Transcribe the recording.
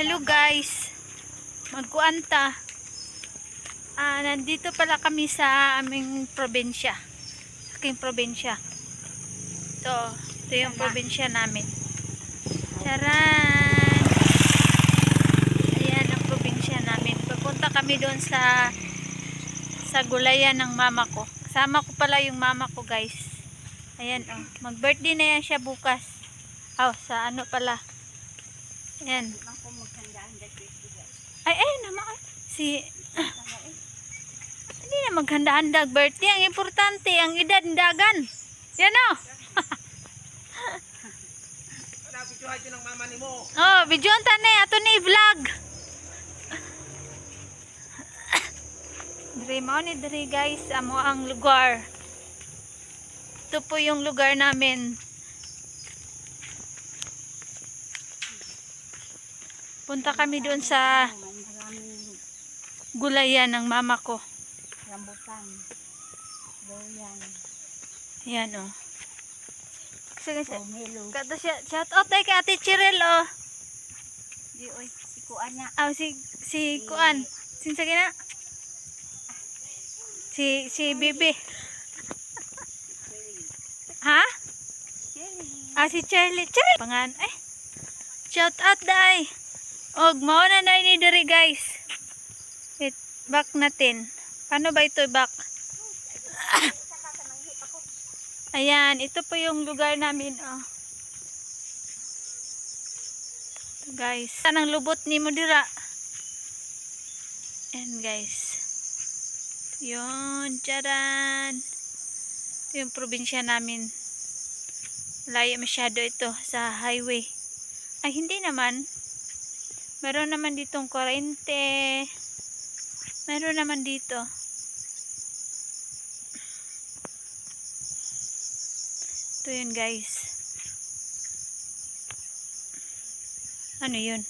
Hello guys. Magkuanta. Ah, nandito pala kami sa aming probinsya. Aking probinsya. Ito, ito yung probinsya namin. Charan! Ayan ang probinsya namin. Papunta kami doon sa sa gulayan ng mama ko. Kasama ko pala yung mama ko guys. Ayan oh. Mag-birthday na yan siya bukas. Oh, sa ano pala. Ayan. Ay, ay, naman. Si, hindi na maghanda-handa birthday. Ang importante, ang edad, dagan. Yan o. Napituhan ko ng mama ni mo. Oh, bidyon ta ni ato ni vlog. Dre mo ni dre guys, amo ang lugar. Ito po yung lugar namin. Punta kami doon sa gulayan ng mama ko. rambutan. Doyan. Yan oh. Sige, sige. Kata siya, shout out kay Ate Chirel oh. Di oy, si kuan na. Ah, si si Kuan. Sinsa gina? Si si Bibi. ha? Ah, si Charlie. Charlie. Pangan. Eh. Shout out dai. Og mao na na ni diri guys. Wait, back natin. Paano ba ito back? Ayan, ito po yung lugar namin. Oh. Ito, guys. Saan ang lubot ni mo dira? Ayan guys. Yun, charan. Ito yung probinsya namin. Layo masyado ito sa highway. Ay, hindi naman. Meron naman ditong kurente. Meron naman dito. Ito yun guys. Ano yun?